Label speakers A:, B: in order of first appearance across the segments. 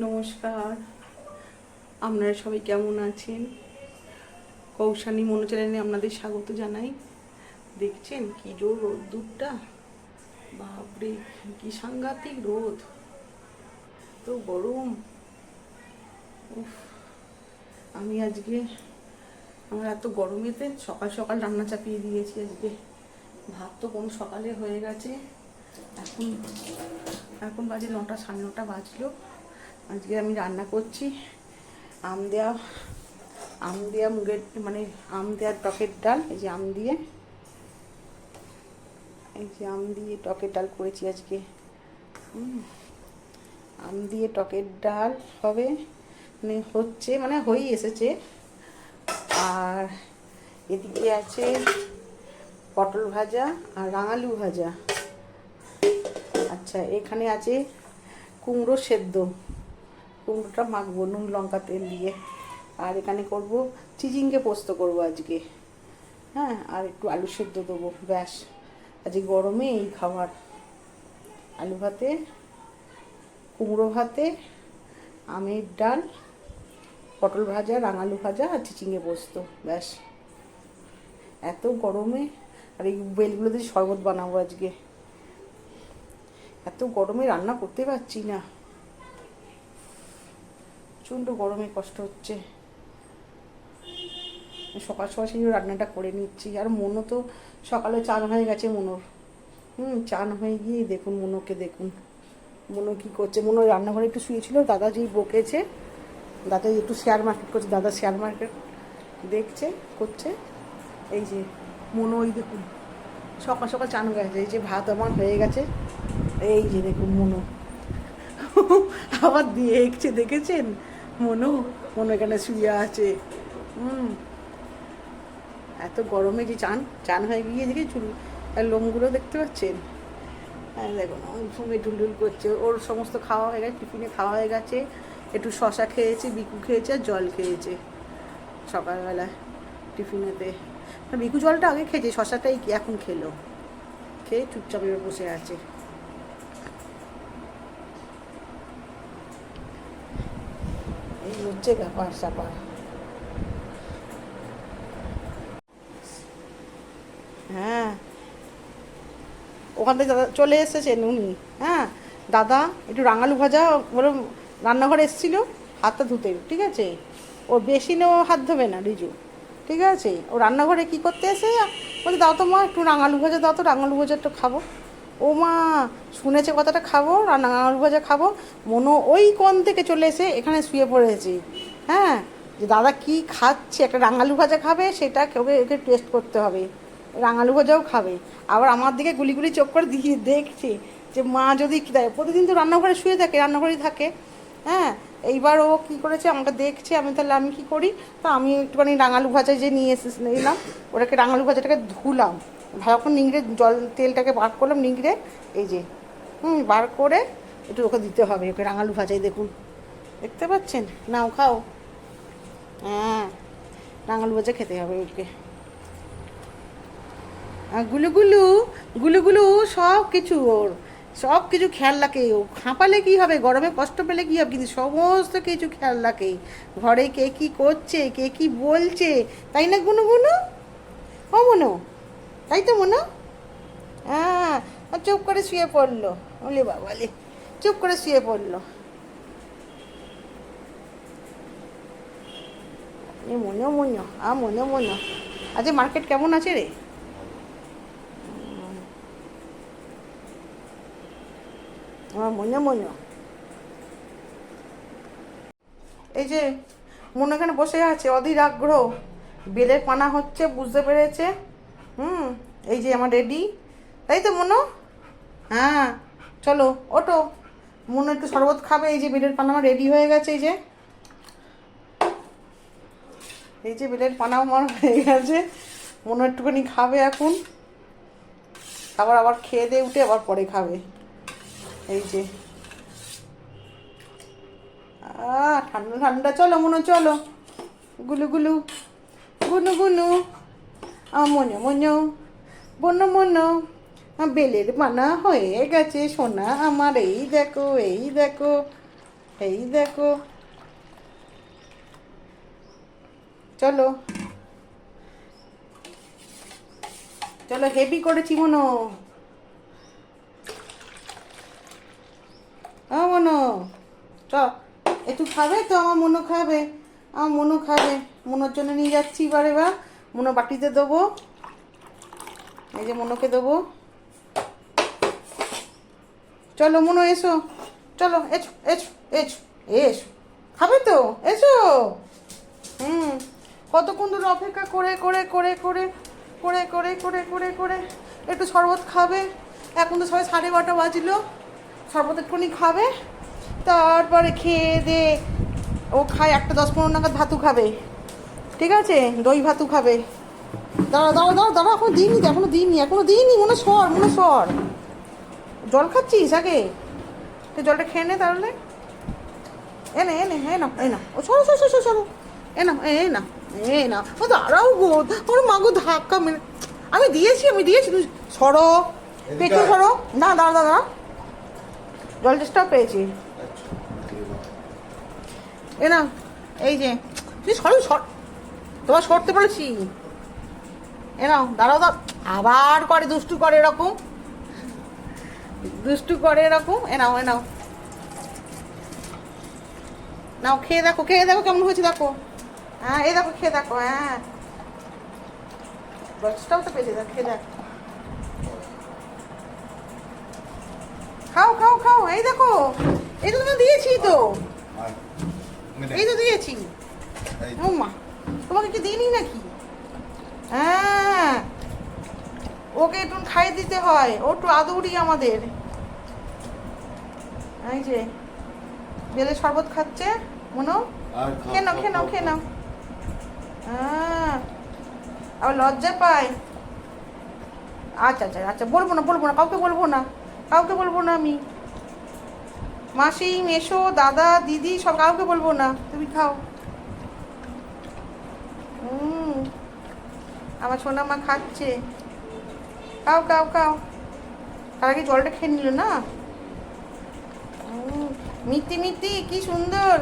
A: নমস্কার। আপনারা সবাই কেমন আছেন? কৌশানী মনো চ্যানেলে আপনাদের স্বাগত জানাই। দেখছেন কি জোর রোদ্দুরটা? বাপরে, কি সাংঘাতিক রোদ। তো গরম। উফ, আমি আজকে, আমার এত গরমেতে সকাল সকাল রান্না চাপিয়ে দিয়েছি আজকে। ভাত তো কোন সকালে হয়ে গেছে। এখন এখন বাজে নটা, সাড়ে নটা বাজলো। আজকে আমি রান্না করছি। আম দেওয়া আম দেওয়া মুগের মানে আম দেওয়ার টকের ডাল, এই যে আম দিয়ে। এই যে আম দিয়ে টকের ডাল করেছি আজকে। আম দিয়ে টকের ডাল হবে মানে হচ্ছে মানে হয়েই এসেছে। আর এদিকে আছে পটল ভাজা আর রাঙালু ভাজা। আচ্ছা এখানে আছে কুমড়ো সেদ্ধ। কুমড়োটা মাখবো, নুন, লঙ্কা, তেল দিয়ে। আর এখানে করব, চিচিঙ্গে পোস্ত করব আজকে। হ্যাঁ আর একটু আলু সেদ্ধ দেবো, ব্যাস। আজকে গরমে এই খাবার। আলু ভাতে, কুমড়ো ভাতে, আমের ডাল, পটল ভাজা, রাঙালু ভাজা আর চিচিঙ্গে পোস্ত, ব্যাস। এত গরমে, আর এই বেলগুলো দিয়ে শরবত বানাবো আজকে। এত গরমে রান্না করতে পারছি না। প্রচণ্ড গরমে কষ্ট হচ্ছে। সকাল সকাল সেই রান্নাটা করে নিচ্ছি। আর মনও তো সকালে চান হয়ে গেছে মনোর। হুম, চান হয়ে গিয়ে দেখুন, মনোকে দেখুন। মনো কি করছে? মনো রান্নাঘরে একটু শুয়েছিল, দাদা যেই বকেছে, দাদা একটু শেয়ার মার্কেট করছে, দাদা শেয়ার মার্কেট দেখছে, করছে। এই যে মনো ওই দেখুন, সকাল সকাল চান হয়ে গেছে। এই যে ভাত আমার হয়ে গেছে। এই যে দেখুন মনো। আবার দিয়ে দেখছে, দেখেছেন? মনো, মনু এখানে শুয়ে আছে। হুম। এত গরমে যে চান? চান হয়ে গিয়ে দেখি চুল, আর লোমগুলো দেখতে পাচ্ছেন? হ্যাঁ দেখুন ঘুমে ঢুলঢুল করছে। ওর সমস্ত খাওয়া হয়ে গেছে, টিফিনে খাওয়া হয়ে গেছে। একটু শশা খেয়েছে, বিকু খেয়েছে, আর জল খেয়েছে সকালবেলায় টিফিনেতে। বিকু জলটা আগে খেয়েছে, শশাটাই এখন খেলো। খেয়ে চুপচাপ বসে আছে। হ্যাঁ। ওখান থেকে দাদা চলে এসেছেন উনি হ্যাঁ। দাদা, একটু রাঙালু ভাজা, বলে, রান্নাঘরে এসেছিল, হাতটা ধুতে, ঠিক আছে? ও বেশি নেও হাত ধোবে না, রিজু, ঠিক আছে? ও রান্নাঘরে কি করতে এসে বলছে দাও তো মা, একটু রাঙালু ভাজা, দাও তো, রাঙালু ভাজা একটু খাব। ও মা, শুনেছে কথাটা, খাব, রান্না, আলু ভাজা খাব। মনো ওই কোণ থেকে চলে এসে এখানে শুয়ে পড়েছি। হ্যাঁ? যে দাদা কি খাচ্ছে? একটা রাঙালু ভাজা খাবে, সেটা ওকে ওকে টেস্ট করতে হবে। রাঙালু ভাজাও খাবে। আবার আমার দিকে গুলি গুলি চোখ করে দিয়ে দেখছে যে মা যদি কী দেয়? প্রতিদিন তো রান্নাঘরে শুয়ে থাকে, রান্নাঘরেই থাকে। হ্যাঁ? এইবার ও কী করেছে? আমাকে দেখছে, আমি তাহলে আমি কি করি? তা আমি একটুখানি রাঙালু ভাজা যে নিয়ে এসে নিলাম, ওটাকে রাঙালু ভাজাটাকে ধুলাম। ভালো করে নিংড়ে জল, তেলটাকে বার করলাম নিংড়ে, এই যে, হুম, বার করে একটু ওকে দিতে হবে, ওকে রাঙালু ভাজাই, দেখুন। দেখতে পাচ্ছেন? নাও, খাও। হ্যাঁ রাঙালু ভাজা খেতে হবে ওকে। আর গুলু গুলু গুলু গুলু, সব কিছু ওর, সব কিছু খেয়াল রাখে। ও হাঁপালে কী হবে, গরমে কষ্ট পেলে কী হবে, কিন্তু সমস্ত কিছু খেয়াল রাখে। ঘরে কে কী করছে, কে কী বলছে, তাই না গুনু গুনু? ও মনো তাই তো মনো? হ্যাঁ চুপ করে শুয়ে পড়ল। ওলে বাবালে চুপ করে শুয়ে পড়ল। এ মনে মনে, আ মনে মনে। আজ মার্কেট কেমন আছে রে? আমার মনে মনে। এই যে মনে এখানে বসে আছে, অধীর আগ্রহ। বেলের পানা হচ্ছে, বুঝতে পেরেছে? হুম, এই যে আমার রেডি। তাই তো মনো। হ্যাঁ চলো ওটো মনে একটু শরবত খাবে, এই যে বেলের পানা আমার রেডি হয়ে গেছে, এই যে। এই যে বেলের পানা আমার হয়ে গেছে। মনে একটুখানি খাবে এখন। আবার আবার খেয়ে দিয়ে উঠে আবার পরে খাবে। এই যে। ঠান্ডা ঠান্ডা। চলো মনে, চলো। গুলু গুলু। গুনু গুনু। মনে মনে বন মনো বেলের মানা হয়ে গেছে সোনা আমার। এই দেখো এই দেখো এই দেখো। চলো চলো, হেভি করেছি মনো। হ্যাঁ মনো, চ, একটু খাবে তো? আমার মনো খাবে, আমার মনো খাবে। মনোর জন্য নিয়ে যাচ্ছি এবার এবার। মনো বাটিতে দেবো। এই যে মুনোকে দেবো। চলো মুনো, এসো। চলো, এসো এসো এসো এসো। খাবে তো? এসো। হুম। কতক্ষণ ধরে অপেক্ষা করে করে করে করে করে করে করে করে করে একটু শরবত খাবে। এখন তো সবাই সাড়ে বারোটা বাজলো। শরবত একটুখানি খাবে। তারপরে খেয়ে দে ও খায় একটা দশ পনেরো নাগাদ ভাতু খাবে। ঠিক আছে? দই ভাতু খাবে। দাঁড়া দাঁড়া দাঁড়া দাঁড়া এখনও দিইনি তো, এখনও দিইনি এখনও দিইনি মনে সর মনে সর। জল খাচ্ছিস আগে? তো জলটা খেয়ে নে তাহলে। এনে এনে এ না এ না ও সরো সরো সরো সরো। এ না এ না এ না। ও দাঁড়াও গো। ওর মাগো ধাক্কা মেরে আমি দিয়েছি আমি দিয়েছি। তুই সরো। পেছু সরো। না দাঁড়া দাঁড়া জল চেষ্টাও পেয়েছি। এ না এই যে। তুই সরো সর। তোমার সরতে বলেছি। এ নাও দাঁড়াও দাও আবার করে দুষ্টু করে এরকম। দুষ্টু করে এরকম। এ নাও এ নাও। নাও খেয়ে দেখো খেয়ে দেখো কেমন হয়েছে দেখো। হ্যাঁ এই দেখো খেয়ে দেখো হ্যাঁ। দশটাও তো পেয়েছে দেখ খেয়ে দেখো। খাও খাও খাও এই দেখো। এই তো দিয়েছি তো। এই তো দিয়েছি। মা তোমাকে কি দিইনি নাকি? হ্যাঁ ওকে একটু খাইয়ে দিতে হয় ও একটু আদৌড়ি আমাদের। এই যে বেলে শরবত খাচ্ছে মনো? খেয়ে নাও খেয়ে নাও খেয়ে নাও। হ্যাঁ আবার লজ্জা পায়। আচ্ছা আচ্ছা আচ্ছা বলব না বলব না কাউকে বলব না কাউকে বলব না আমি। মাসি মেশো দাদা দিদি সব কাউকে বলব না তুমি খাও। হুম আমার সোনা মা খাচ্ছে। খাও খাও খাও। তার আগে জলটা খেয়ে নিল না? মিতি মিটি কি সুন্দর।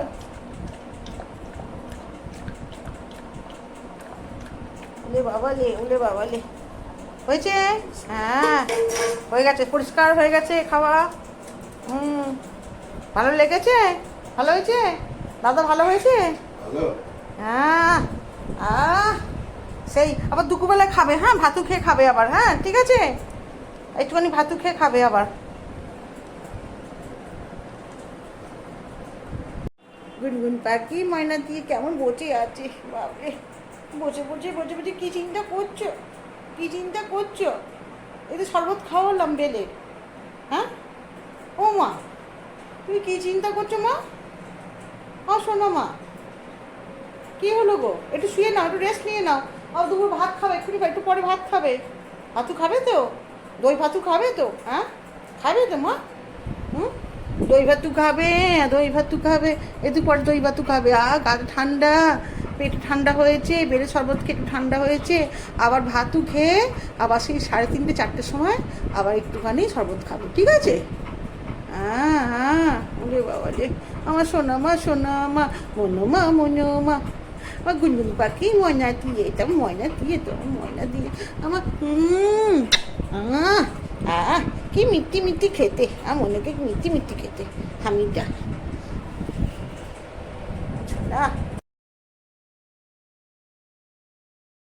A: ওলে বাবা লে ওলে বাবা লে হয়েছে? হ্যাঁ হয়ে গেছে পরিষ্কার হয়ে গেছে খাওয়া। হুম ভালো লেগেছে? ভালো হয়েছে? দাদা ভালো হয়েছে? হ্যাঁ। আহ, সেই, আবার দুপুরবেলা খাবে হ্যাঁ? ভাতু খেয়ে খাবে আবার হ্যাঁ? ঠিক আছে? একটুখানি ভাতু খেয়ে খাবে আবার। গুনগুন পাখি, ময়না দিয়ে কেমন বসে আছে, বাপরে। বসে বসে বসে বসে কী চিন্তা করছ? কী চিন্তা করছ? এই তো শরবত খাওয়ালাম বেলে। হ্যাঁ? ও মা, তুমি কী চিন্তা করছ মা? ও শোনো মা। কি হলো গো? একটু শুয়ে নাও, একটু রেস্ট নিয়ে নাও। আর দুপুর ভাত খাবে বা- একটু পরে ভাত খাবে। ভাতু খাবে তো? দই ভাতু খাবে তো? হ্যাঁ? খাবে তো মা? হুম? দই ভাতু খাবে, দই ভাতু খাবে একটু পরে দই ভাতু খাবে। আ গা ঠান্ডা, পেট ঠান্ডা হয়েছে বেড়ে শরবত খেয়ে একটু ঠান্ডা হয়েছে। আবার ভাতু খেয়ে আবার সেই সাড়ে তিনটে, চারটের সময় আবার একটুখানি শরবত খাবে, ঠিক আছে? হ্যাঁ হ্যাঁ বাবা রে। আমার সোনা মা মা মনো মা মনো মা আমার গুনগুন পাখি ময়না দিয়ে এটা ময়না দিয়ে তো ময়না দিয়ে আমার হুম আহ কি মিষ্টি মিষ্টি খেতে আমার অনেকে মিষ্টি মিষ্টি খেতে হামিটা